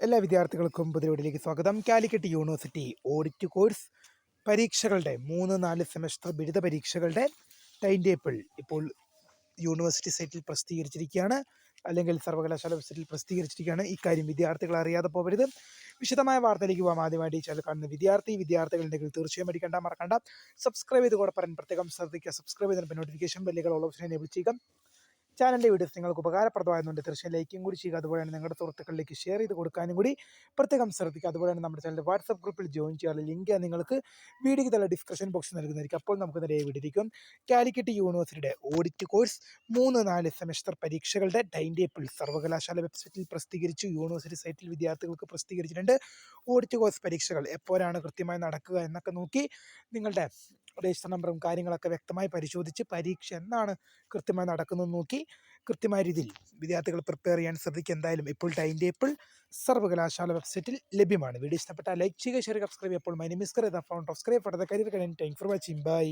എല്ലാ വിദ്യാർത്ഥികൾക്കും പുതിയവിടിലേക്ക് സ്വാഗതം. കാലിക്കറ്റ് യൂണിവേഴ്സിറ്റി ഓഡിറ്റ് കോഴ്സ് പരീക്ഷകളുടെ മൂന്ന് നാല് സെമസ്റ്റർ ബിരുദ പരീക്ഷകളുടെ ടൈം ടേബിൾ ഇപ്പോൾ യൂണിവേഴ്സിറ്റി സൈറ്റിൽ പ്രസിദ്ധീകരിച്ചിരിക്കുകയാണ്. അല്ലെങ്കിൽ സർവകലാശാല വെബ്സൈറ്റിൽ പ്രസിദ്ധീകരിച്ചിരിക്കുകയാണ്. ഇക്കാര്യം വിദ്യാർത്ഥികൾ അറിയാതെ പോകരുത് വിശദമായ വാർത്തയിലേക്ക് പോകാം ആദ്യമായിട്ട് ചാനൽ കാണുന്ന വിദ്യാർത്ഥി വിദ്യാർത്ഥികളുണ്ടെങ്കിൽ തീർച്ചയായും അടിക്കേണ്ട മറക്കണ്ട. സബ്സ്ക്രൈബ് ചെയ്ത് കൂടെ പറയാൻ പ്രത്യേകം ശ്രദ്ധിക്കുക. സബ്സ്ക്രൈബ് ചെയ്തതിന് നോട്ടിഫിക്കേഷൻ ബെല്ലുകൾ ഓൾ ഓപ്ഷൻ എനേബിൾ ചെയ്യുക. ചാനലിന്റെ വീഡിയോസ് നിങ്ങൾക്ക് ഉപകാരപ്രദമായതുകൊണ്ട് തീർച്ചയായും ലൈക്കും കൂടി ചെയ്യുക. അതുപോലെ തന്നെ നിങ്ങളുടെ സുഹൃത്തുക്കളിലേക്ക് ഷെയർ ചെയ്ത് കൊടുക്കാനും കൂടി പ്രത്യേകം ശ്രദ്ധിക്കുക. അതുപോലെ തന്നെ നമ്മുടെ ചാനലിന്റെ വാട്സപ്പ് ഗ്രൂപ്പിൽ ജോയിൻ ചെയ്യാനുള്ള ലിങ്ക് നിങ്ങൾക്ക് വീഡിയോയ്ക്ക് തന്നെ ഡിസ്ക്രിപ്ഷൻ ബോക്സ് നൽകുന്നതായിരിക്കും. അപ്പോൾ നമുക്ക് നേരെ വീഡിയോയിരിക്കും കാലിക്കറ്റ് യൂണിവേഴ്സിറ്റിയുടെ ഓഡിറ്റ് കോഴ്സ് മൂന്ന് നാല് സെമസ്റ്റർ പരീക്ഷകളുടെ ടൈം ടേബിൾ സർവകലാശാല വെബ്സൈറ്റിൽ പ്രസിദ്ധീകരിച്ചു. യൂണിവേഴ്സിറ്റി സൈറ്റിൽ വിദ്യാർത്ഥികൾക്ക് പ്രസിദ്ധീകരിച്ചിട്ടുണ്ട്. ഓഡിറ്റ് കോഴ്സ് പരീക്ഷകൾ എപ്പോഴാണ് കൃത്യമായി നടക്കുക എന്നൊക്കെ നോക്കി നിങ്ങളുടെ രജിസ്റ്റർ നമ്പറും കാര്യങ്ങളൊക്കെ വ്യക്തമായി പരിശോധിച്ച് പരീക്ഷ എന്നാണ് കൃത്യമായി നടക്കുന്നത് നോക്കി കൃത്യമായ രീതിയിൽ വിദ്യാർത്ഥികൾ പ്രിപ്പയർ ചെയ്യാൻ ശ്രദ്ധിക്കുക. എന്തായാലും ഇപ്പോൾ ടൈം ടേബിൾ സർവകലാശാല വെബ്സൈറ്റിൽ ലഭ്യമാണ്. വീഡിയോ ഇഷ്ടപ്പെട്ടാൽ ലൈക്ക് ചെയ്യുക ഷെയർ സബ്സ്ക്രൈബ് അപ്പോൾ my is Kariya found of scribe the career for watching bye